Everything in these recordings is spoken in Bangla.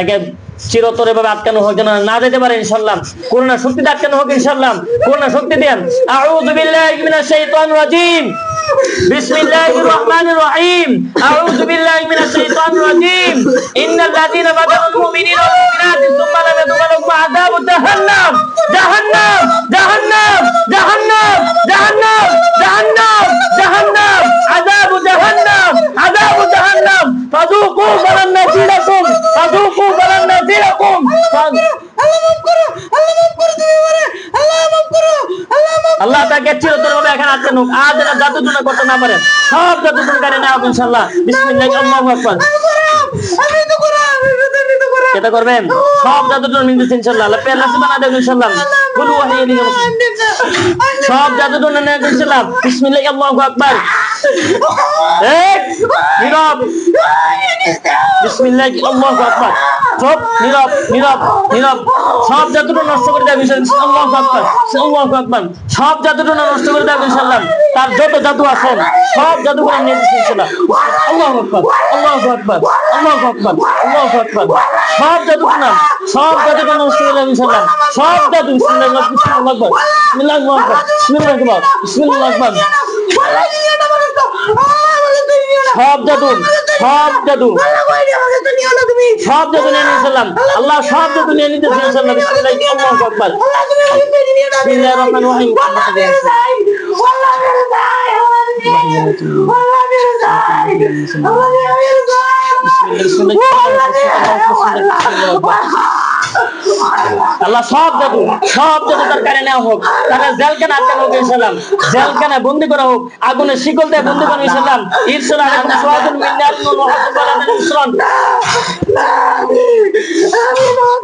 তাকে চিরতর এভাবে আটকানো হোক যেন না যেতে পারে ইনশাল্লাহ করোনা শক্তিতে আটকানো হোক ইনশাল্লাহ করোনা শক্তি দেন আউযু বিল্লাহি মিনাশ শাইতানির রাজিম। বিসমিল্লাহির রহমানির রহিম। আউযু বিল্লাহি মিনাশ শাইতানির রাজিম। ইন্নাল লাযীনা বাদালুল মুমিনিনা ওয়াল মুমিনাতি আল্লাহ তাকে চিরতর ভাবে এখানে আটকে নুক আর যারা জাদু টুনা করতে না পারে সব জাদু টুনকারে নেওয়া হোক ইনশাল্লাহ বিসমিল্লাহ আল্লাহু আকবার এটা করবেন সব জাদু টুনা নিতে ইনশাল্লাহ আল্লাহ পেয়ার নাসি বানা দেবেন ইনশাল্লাহ কুলু ওয়াহিয়া সব জাদু টুনা নেওয়া ইনশাল্লাহ বিসমিল্লাহ আল্লাহু আকবার এক নীরব বিসমিল্লাহ আল্লাহু আকবার সব নীরব নীরব নীরব সব জাদুটা নষ্ট করে দেবে ইনশাআল্লাহ আল্লাহু আকবার আল্লাহু আকবার সব জাদুটা নষ্ট করে দেবে ইনশাআল্লাহ তার যত জাদু আছে, সব জাদু করে নিয়ে যাচ্ছে ইনশাআল্লাহ। আল্লাহু আকবার আল্লাহু আকবার আল্লাহু আকবার আল্লাহু আকবার সব জাদু না সব জাদুটা নষ্ট করে দেবে ইনশাআল্লাহ সব জাদু, বিসমিল্লাহ বিসমিল্লাহ আকবার বিসমিল্লাহ আকবার বিসমিল্লাহ আকবার বিসমিল্লাহ আকবার। সব জাদু সব জাদু। সব জাদু নিয়ে নিয়েছিলাম আল্লাহ সব জাদু নিয়ে নিতে চেয়েছিলাম আল্লাহু আকবার বিসমিল্লাহির রহমানির রহিম। আল্লাহ সব জাদু সব জাদু তার কানে নেওয়া হোক। তাকে জেলখানে আটকানো হোক ইনশাল্লাহ জেলখানে বন্দি করা হোক আগুনের শিকল দিয়ে বন্দি করা ইনশাল্লাহ ইরসাল আলাইকুম ইসরান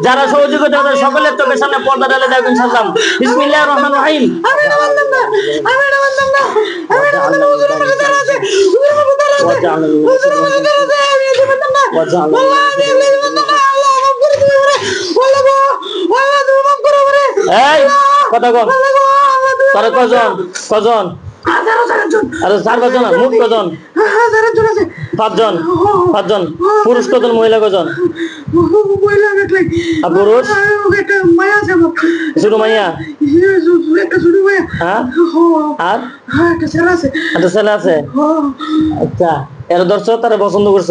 যারা সহযোগিতা করে সকলের চোখের সামনে পর্দা ঢেলে দেবেন ইনশাল্লাহ বিসমিল্লাহির রহমানির রহিম। এই কথা কন তারা কজন? কজন? আরে চার কজন? মোট কজন? পাঁচজন। পাঁচজন। পুরুষ কজন মহিলা কজন? আর পুরুষ? ছোট মাইয়া হ্যাঁ? আর? একটা ছেলে আছে। আচ্ছা এর দর্শক তারা পছন্দ করছ?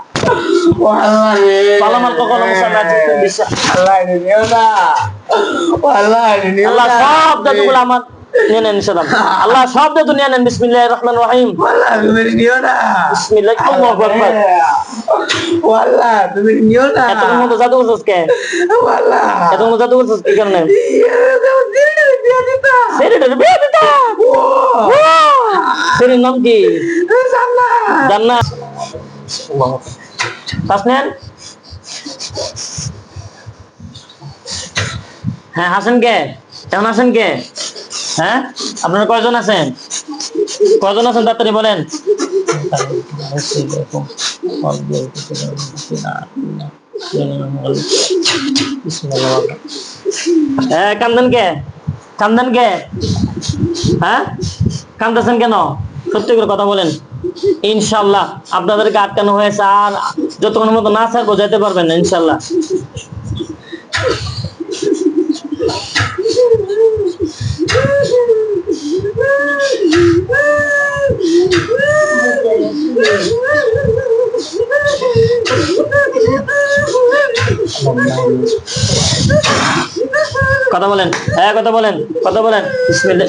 পালামাল কখনো মুসাল্লাহ জিততে বিশ্বাস আল্লাহ সব জাদুগুলো আমার নিয়ে নেন ইনশাল্লাহ আল্লাহ সব জাদু নিয়ে নেন বিসমিল্লাহির রহমানির রহিম বিসমিল্লাহ আল্লাহু আকবার এত মতো জাদু করছিস কে এত মতো জাদু করছিস কি কারণে সেরিটার বিয়ে দিতা সেরির নাম কি জান্নাত শ্বাস হ্যাঁ হাসেন কে? কেমন আছেন কে? হ্যাঁ আপনারা কয়জন আছেন? কয়জন আছেন তাড়াতাড়ি বলেন? কান্দন কে? কান্দন কে? হ্যাঁ কেন? সত্যি করে কথা বলেন। ইনশাল্লাহ আপনাদেরকে আটকানো হয়েছে আর যতক্ষণ মতো না ছাড়বো যেতে পারবেন না, ইনশাল্লাহ। কথা বলেন। হ্যাঁ কথা বলেন কথা বলেন।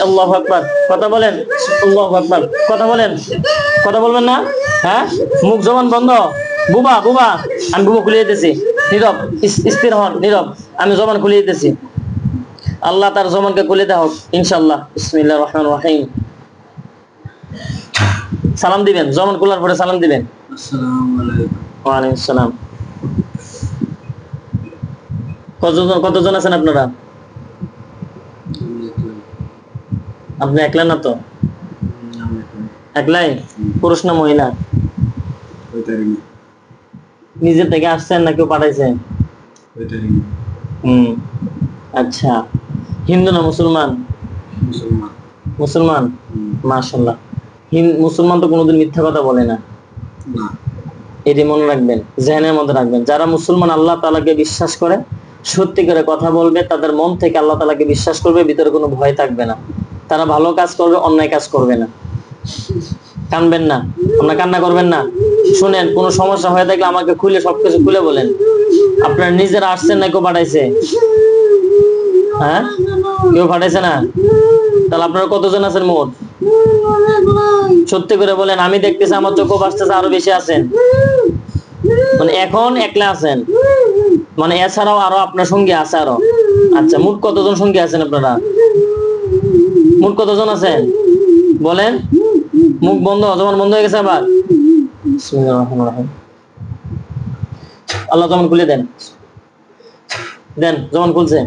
আল্লাহ আকবার। কথা বলেন আল্লাহু আকবার। কথা বলেন কথা বলবেন না? হ্যাঁ? মুখ জবান বন্ধ? বুবা বুবা। আমি বুবা খুলে দিতেছি। নীরব স্থির হন নীরব। আমি জবান খুলে দিতেছি। আল্লাহ তার জবানকে খুলে দেওয়া হোক ইনশাল্লাহ বিসমিল্লাহ রহমান রহিম। সালাম দিবেন জবান খোলার পরে সালাম দিবেন। ওয়ালাইকুম সালাম। কতজন কতজন আছেন আপনারা? আপনি একলা না তো? একলাই? পুরুষ না মহিলা? ওইটারই না নিজে থেকে আসছেন না কেউ পাঠাইছে হুম আচ্ছা। হিন্দু না মুসলমান? মুসলমান? মাশাল্লাহ মুসলমান তো কোনোদিন মিথ্যা কথা বলে না। না। এটি মনে রাখবেন জেহেনের মধ্যে রাখবেন। যারা মুসলমান আল্লাহ তালাকে বিশ্বাস করে সত্যি করে কথা বলবে তাদের মন থেকে আল্লাহ তালাকে বিশ্বাস করবে ভিতরে কোনো ভয় থাকবে না। তারা ভালো কাজ করবে, অন্যায় কাজ করবে না। কানবেন না, আপনার কান্না করবেন না। শুনেন, কোনো সমস্যা হয়ে থাকলে আমাকে খুলে সবকিছু খুলে বলেন। আপনার নিজেরা আসছেন না, কেউ পাঠাইছে? হ্যাঁ? কেউ পাঠাইছে না? তাহলে আপনারা কতজন আছেন মোট? সত্যি করে বলেন, আমি দেখতেছি আমার চোখও বাঁচতেছে, আরও বেশি আছেন। মানে এখন একলা আছেন। মানে এছাড়াও আরও আপনার সঙ্গে আছে আরও। আচ্ছা মোট কতজন সঙ্গে আছেন আপনারা? মোট কতজন আছেন বলেন। মুখ বন্ধ জমান বন্ধ হয়ে গেছে আবার। আল্লাহ জমান খুলে দেন। দেন জমান খুলছে।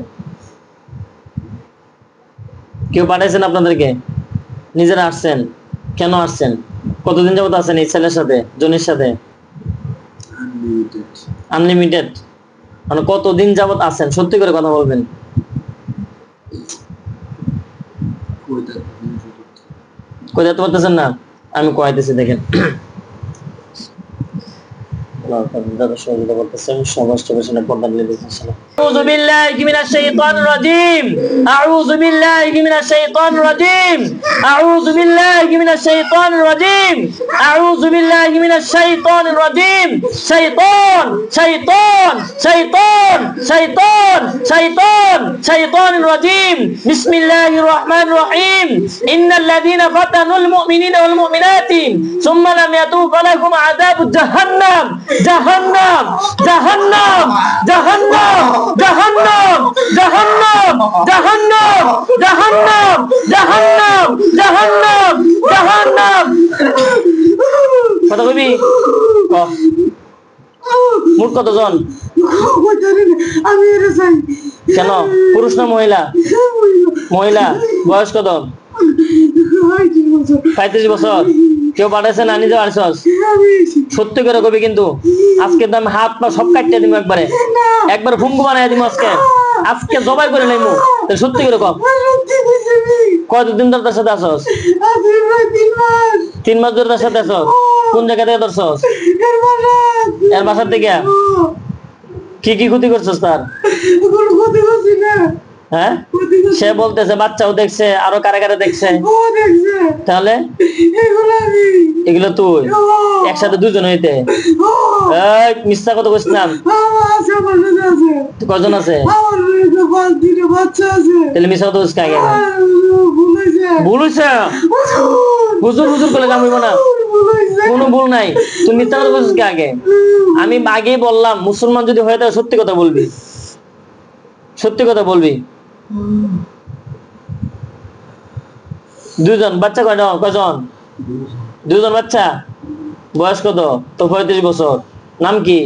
কেউ পাঠাইছেন আপনাদেরকে? নিজেরা আসছেন। কেন আসছেন? কতদিন যাবত আছেন এই ছেলের সাথে জনের সাথে? আনলিমিটেড আনলিমিটেড মানে কতদিন যাবত আছেন? সত্যি করে কথা বলবেন। কইতে পারতেছেন না। আমি কয়াতেছি দেখেন। দাদা সহযোগিতা করতেছেন সমাজ টেলিভিশনে পর্দা নিয়ে দেখেছিলাম আউযু বিল্লাহি মিনাশ শাইতানির রাজিম আউযু বিল্লাহি মিনাশ শাইতানির রাজিম আউযু বিল্লাহি জাহান্নাম জাহান্নাম জাহান্নাম জাহান্নাম জাহান্নাম জাহান্নাম জাহান্নাম জাহান্নাম জাহান্নাম জাহান্নাম। কথা কবি মোট কতজন? কেন? পুরুষ না মহিলা। মহিলা। বয়স কত? পঁয়ত্রিশ বছর। কেউ পাঠাইছে না নিজে পারছস সত্যি করে কবি কিন্তু। আজকে তো আমি হাত পা সব কাটতে দিব একবারে। একবার ফুমকু বানাই দিব আজকে। আজকে জবাই করে তাহলে সত্যি করে কম কতদিন ধরে তার সাথে আসস তিন মাস ধরে তার সাথে আসস কোন জায়গা থেকে ধরছস? এর বাসার থেকে কি কি ক্ষতি করছস তার? হ্যাঁ? সে বলতেছে বাচ্চাও দেখছে আরও কারে কারে দেখছে। তাহলে? এগুলো তুই? একসাথে দুজন হইতে? মিথ্যা কথা কইস না কজন আছে? তাহলে মিথ্যা কথা কইস কাকে? ভুল হইছে। হুজুর হুজুর করে কাম হইব না কোনো ভুল নাই। তুই মিথ্যা কথা কইছিস আগে আমি আগেই বললাম মুসলমান যদি হয়ে থাকে সত্যি কথা বলবি। সত্যি কথা বলবি। দুজন বাচ্চা কয় কয়জন? দুজন বাচ্চা? বয়স কত? তো পঁয়ত্রিশ বছর। নাম কি?